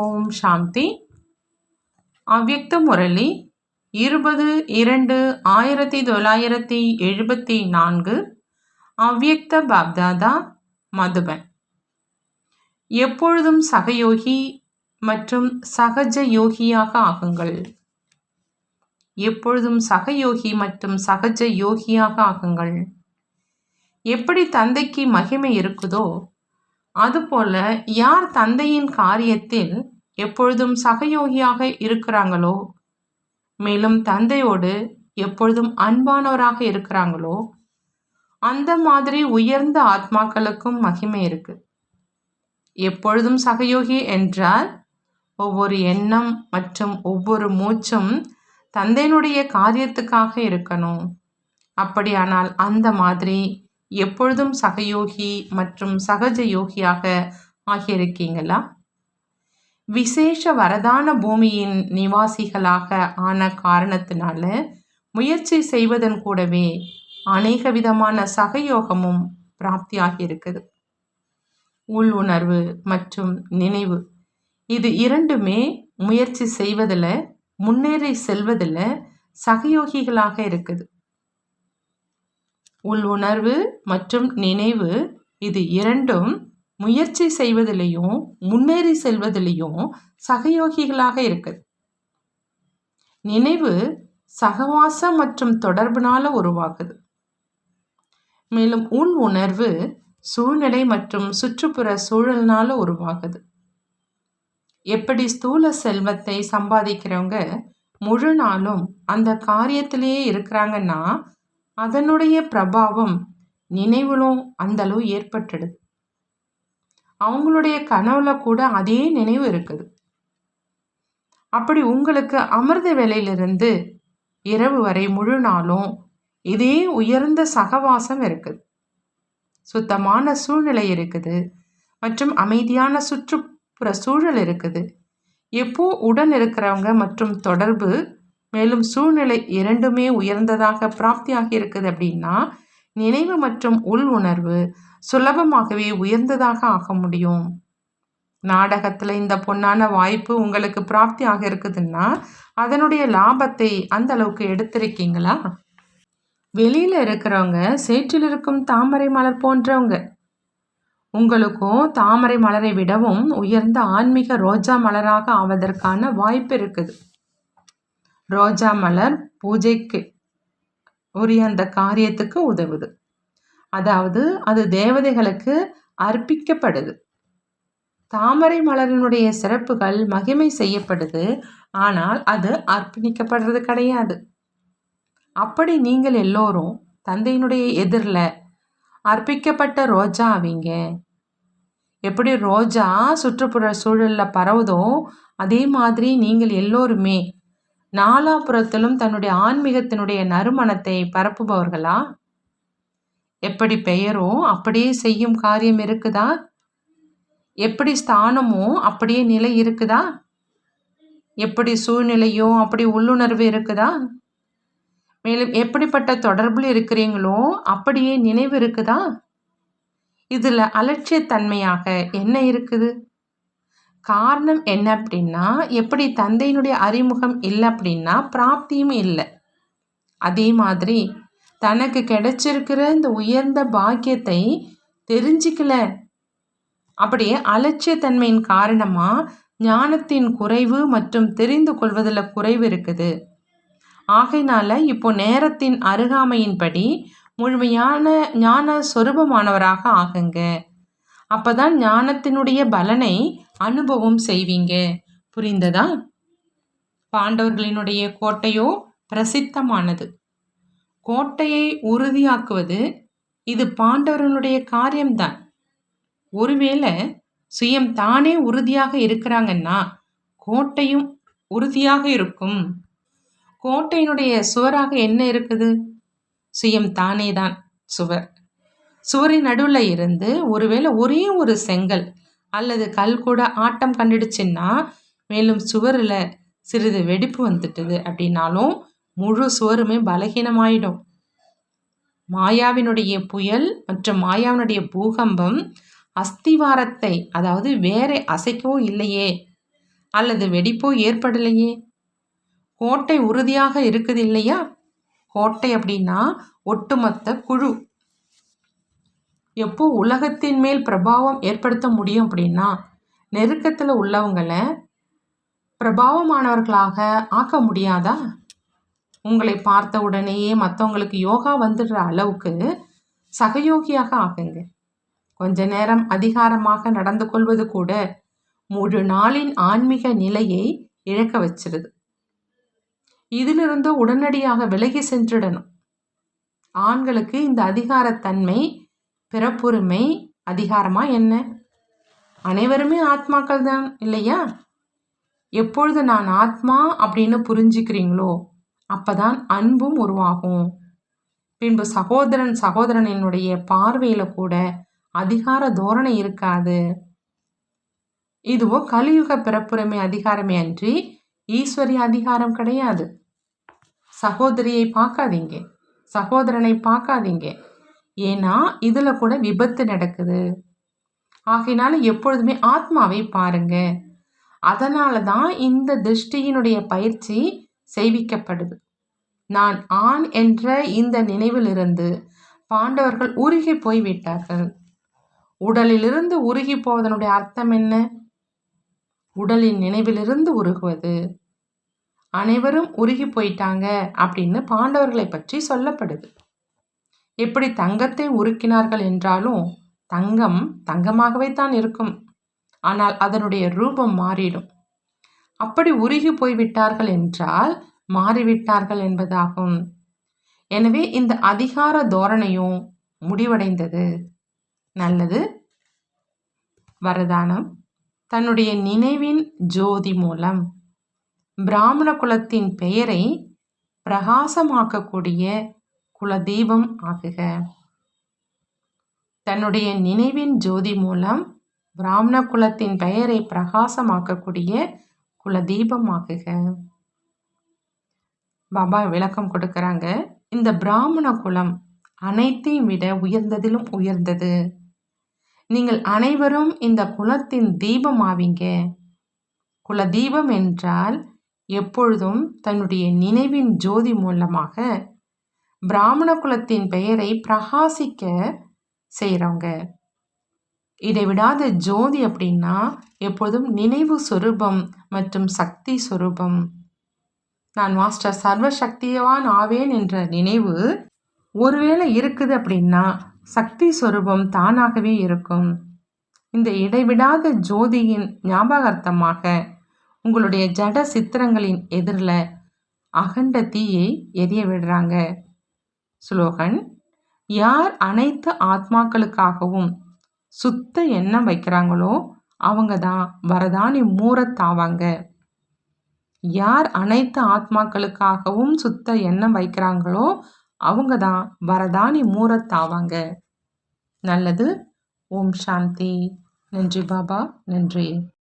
ஓம் சாந்தி. அவ்யக்த முரளி இருபது இரண்டு ஆயிரத்தி தொள்ளாயிரத்தி எழுபத்தி நான்கு அவ்யக்த பாப்தாதா மதுபன். எப்பொழுதும் சகயோகி மற்றும் சகஜ யோகியாக ஆகுங்கள். எப்பொழுதும் சகயோகி மற்றும் சகஜ யோகியாக ஆகுங்கள். எப்படி தந்தைக்கு மகிமை இருக்குதோ அதுபோல யார் தந்தையின் காரியத்தில் எப்பொழுதும் சகயோகியாக இருக்கிறாங்களோ? மேலும் தந்தையோடு எப்பொழுதும் அன்பானவராக இருக்கிறாங்களோ? அந்த மாதிரி உயர்ந்த ஆத்மாக்களுக்கும் மகிமை இருக்கு. எப்பொழுதும் சகயோகி என்றால் ஒவ்வொரு எண்ணம் மற்றும் ஒவ்வொரு மூச்சும் தந்தையினுடைய காரியத்துக்காக இருக்கணும். அப்படியானால் அந்த மாதிரி எப்பொழுதும் சகயோகி மற்றும் சகஜ யோகியாக ஆகியிருக்கீங்களா? விசேஷ வரதான பூமியின் நிவாசிகளாக ஆன காரணத்தினால முயற்சி செய்வதன் கூடவே அநேக விதமான சகயோகமும் பிராப்தியாகி இருக்குது உள் உணர்வு மற்றும் நினைவு இது இரண்டுமே முயற்சி செய்வதில் முன்னேறி செல்வதில் சகயோகிகளாக இருக்குது. உள் உணர்வு மற்றும் நினைவு இது இரண்டும் முயற்சி செய்வதிலையும் முன்னேறி செல்வதிலையும் சகயோகிகளாக இருக்குது. நினைவு சகவாசம் மற்றும் தொடர்புனால உருவாகுது. மேலும் உள் உணர்வு சூழ்நிலை மற்றும் சுற்றுப்புற சூழல்னால உருவாகுது. எப்படி ஸ்தூல செல்வத்தை சம்பாதிக்கிறவங்க முழு நாளும் அந்த காரியத்திலேயே இருக்கிறாங்கன்னா அதனுடைய பிரபாவம் நினைவிலும் அந்த அளவு ஏற்பட்டுடுது அவங்களுடைய கனவுல கூட அதே நினைவு இருக்குது. அப்படி உங்களுக்கு அமிர்த வேலையிலிருந்து இரவு வரை முழு நாளும் இதே உயர்ந்த சகவாசம் இருக்குது. சுத்தமான சூழ்நிலை இருக்குது மற்றும் அமைதியான சுற்றுப்புற சூழல் இருக்குது. எப்போ உடன் இருக்கிறவங்க மற்றும் தொடர்பு மேலும் சூழ்நிலை இரண்டுமே உயர்ந்ததாக பிராப்தியாகி இருக்குது அப்படின்னா நினைவு மற்றும் உள் உணர்வு சுலபமாகவே உயர்ந்ததாக ஆக முடியும். நாடகத்தில் இந்த பொன்னான வாய்ப்பு உங்களுக்கு பிராப்தி ஆக இருக்குதுன்னா அதனுடைய லாபத்தை அந்த அளவுக்கு எடுத்திருக்கீங்களா? வெளியில் இருக்கிறவங்க சேற்றில் இருக்கும் தாமரை மலர் போன்றவங்க உங்களுக்கும் தாமரை மலரை விடவும் உயர்ந்த ஆன்மீக ரோஜா மலராக ஆவதற்கான வாய்ப்பு இருக்குது. ரோஜா மலர் பூஜைக்கு உரிய அந்த காரியத்துக்கு உதவுது. அதாவது அது தேவதைகளுக்கு அர்ப்பிக்கப்படுது. தாமரை மலரினுடைய சிறப்புகள் மகிமை செய்யப்படுது. ஆனால் அது அர்ப்பணிக்கப்படுறது கிடையாது. அப்படி நீங்கள் எல்லோரும் தந்தையினுடைய எதிரில் அர்ப்பிக்கப்பட்ட ரோஜா அவங்க எப்படி ரோஜா சுற்றுப்புற சூழலில் பரவுதோ அதே மாதிரி நீங்கள் எல்லோருமே நாலாபுறத்திலும் தன்னுடைய ஆன்மீகத்தினுடைய நறுமணத்தை பரப்புபவர்களா? எப்படி பெயரோ அப்படியே செய்யும் காரியம் இருக்குதா? எப்படி ஸ்தானமோ அப்படியே நிலை இருக்குதா? எப்படி சூழ்நிலையோ அப்படி உள்ளுணர்வு இருக்குதா? மேலும் எப்படிப்பட்ட தொடர்பில் இருக்கிறீங்களோ அப்படியே நினைவு இருக்குதா? இதில் அலட்சியத்தன்மையாக என்ன இருக்குது? காரணம் என்ன அப்படின்னா எப்படி தந்தையினுடைய அறிமுகம் இல்லை அப்படின்னா பிராப்தியும் இல்லை. அதே மாதிரி தனக்கு கிடைச்சிருக்கிற இந்த உயர்ந்த பாக்கியத்தை தெரிஞ்சிக்கல. அப்படியே அலட்சியத்தன்மையின் காரணமாக ஞானத்தின் குறைவு மற்றும் தெரிந்து கொள்வதில் குறைவு இருக்குது. ஆகையினால இப்போ நேரத்தின் அருகாமையின்படி முழுமையான ஞான சொரூபமானவராக ஆகுங்க. அப்போதான் ஞானத்தினுடைய பலனை அனுபவம் செய்வீங்க. புரிந்ததா? பாண்டவர்களினுடைய கோட்டையோ பிரசித்தமானது. கோட்டையை உறுதியாக்குவது இது பாண்டவர்களுடைய காரியம்தான். ஒருவேளை சுயம் தானே உறுதியாக இருக்கிறாங்கன்னா கோட்டையும் உறுதியாக இருக்கும். கோட்டையினுடைய சுவராக என்ன இருக்குது? சுயம் தானே தான் சுவர். சுவரின் நடுவில் இருந்து ஒருவேளை ஒரே ஒரு செங்கல் அல்லது கல் கூட ஆட்டம் கண்டுடுச்சுன்னா மேலும் சுவரில் சிறிது வெடிப்பு வந்துட்டுது அப்படின்னாலும் முழு சுவருமே பலகீனமாயிடும். மாயாவினுடைய புயல் மற்றும் மாயாவினுடைய பூகம்பம் அஸ்திவாரத்தை அதாவது வேற அசைக்கவோ இல்லையே அல்லது வெடிப்போ ஏற்படலையே? கோட்டை உறுதியாக இருக்குது இல்லையா கோட்டை அப்படின்னா ஒட்டுமொத்த குழு. எப்போ உலகத்தின் மேல் பிரபாவம் ஏற்படுத்த முடியும் அப்படின்னா நெருக்கத்தில் உள்ளவங்களை பிரபாவமானவர்களாக ஆக்க முடியாதா? உங்களை பார்த்த உடனேயே மற்றவங்களுக்கு யோகா வந்துடுற அளவுக்கு சகயோகியாக ஆகுங்க. கொஞ்ச நேரம் அதிகாரமாக நடந்து கொள்வது கூட முழு நாளின் ஆன்மீக நிலையை இழக்க வச்சிருது. இதிலிருந்து உடனடியாக விலகி சென்றிடணும். ஆண்களுக்கு இந்த அதிகாரத்தன்மை பிறப்புரிமை அதிகாரமா என்ன? அனைவருமே ஆத்மாக்கள் தான் இல்லையா? எப்பொழுது நான் ஆத்மா அப்படின்னு புரிஞ்சுக்கிறீங்களோ அப்பதான் அன்பும் உருவாகும். பின்பு சகோதரன் சகோதரனினுடைய பார்வையில் கூட அதிகார தோரணை இருக்காது. இதுவோ கலியுக பிறப்புரிமை அதிகாரமே அன்றி ஈஸ்வரிய அதிகாரம் கிடையாது. சகோதரியை பார்க்காதீங்க. சகோதரனை பார்க்காதீங்க. ஏன்னா இதில் கூட விபத்து நடக்குது. ஆகையினால எப்பொழுதுமே ஆத்மாவை பாருங்க. அதனால தான் இந்த திருஷ்டியினுடைய பயிற்சி செய்விக்கப்படுது. நான் ஆண் என்ற இந்த நினைவிலிருந்து பாண்டவர்கள் உருகி போய்விட்டார்கள். உடலிலிருந்து உருகி போவதனுடைய அர்த்தம் என்ன? உடலின் நினைவிலிருந்து உருகுவது. அனைவரும் உருகி போயிட்டாங்க அப்படின்னு பாண்டவர்களை பற்றி சொல்லப்படுது. எப்படி தங்கத்தை உருக்கினார்கள் என்றாலும் தங்கம் தங்கமாகவே தான் இருக்கும். ஆனால் அதனுடைய ரூபம் மாறிடும். அப்படி உருகி போய்விட்டார்கள் என்றால் மாறிவிட்டார்கள் என்பதாகும். எனவே இந்த அதிகார தோரணையும் முடிவடைந்தது. நல்லது. வரதானம். தன்னுடைய நினைவின் ஜோதி மூலம். பிராமண குலத்தின் பெயரை பிரகாசமாக்கக்கூடிய குலதீபம் ஆகுக. தன்னுடைய நினைவின் ஜோதி மூலம் பிராமண குலத்தின் பெயரை பிரகாசமாக்கக்கூடிய குலதீபம் ஆகுக. பாபா விளக்கம் கொடுக்குறாங்க. இந்த பிராமண குலம் அனைத்தையும் விட உயர்ந்ததிலும் உயர்ந்தது. நீங்கள் அனைவரும் இந்த குலத்தின் தீபம் ஆவீங்க. குல தீபம் என்றால் எப்பொழுதும் தன்னுடைய நினைவின் ஜோதி மூலமாக பிராமண குலத்தின் பெயரை பிரகாசிக்க செய்கிறவங்க இதை விடாத ஜோதி அப்படின்னா எப்பொழுதும் நினைவு சொரூபம் மற்றும் சக்தி சொரூபம். நான் மாஸ்டர் சர்வசக்தியவான் ஆவேன் என்ற நினைவு ஒருவேளை இருக்குது அப்படின்னா சக்தி சொரூபம் தானாகவே இருக்கும். இந்த இடைவிடாத ஜோதியின் ஞாபகார்த்தமாக உங்களுடைய ஜட சித்திரங்களின் எதிரில் அகண்ட தீயை எரிய விடுறாங்க. ஸ்லோகன் யார் அனைத்து ஆத்மாக்களுக்காகவும் சுத்த எண்ணம் வைக்கிறாங்களோ அவங்க தான் வரதானி மூரத்தாவாங்க. யார் அனைத்து ஆத்மாக்களுக்காகவும் சுத்த எண்ணம் வைக்கிறாங்களோ அவங்க தான் வரதானி மூரத்தாவாங்க. நல்லது. ஓம் சாந்தி. நன்றி பாபா. நன்றி.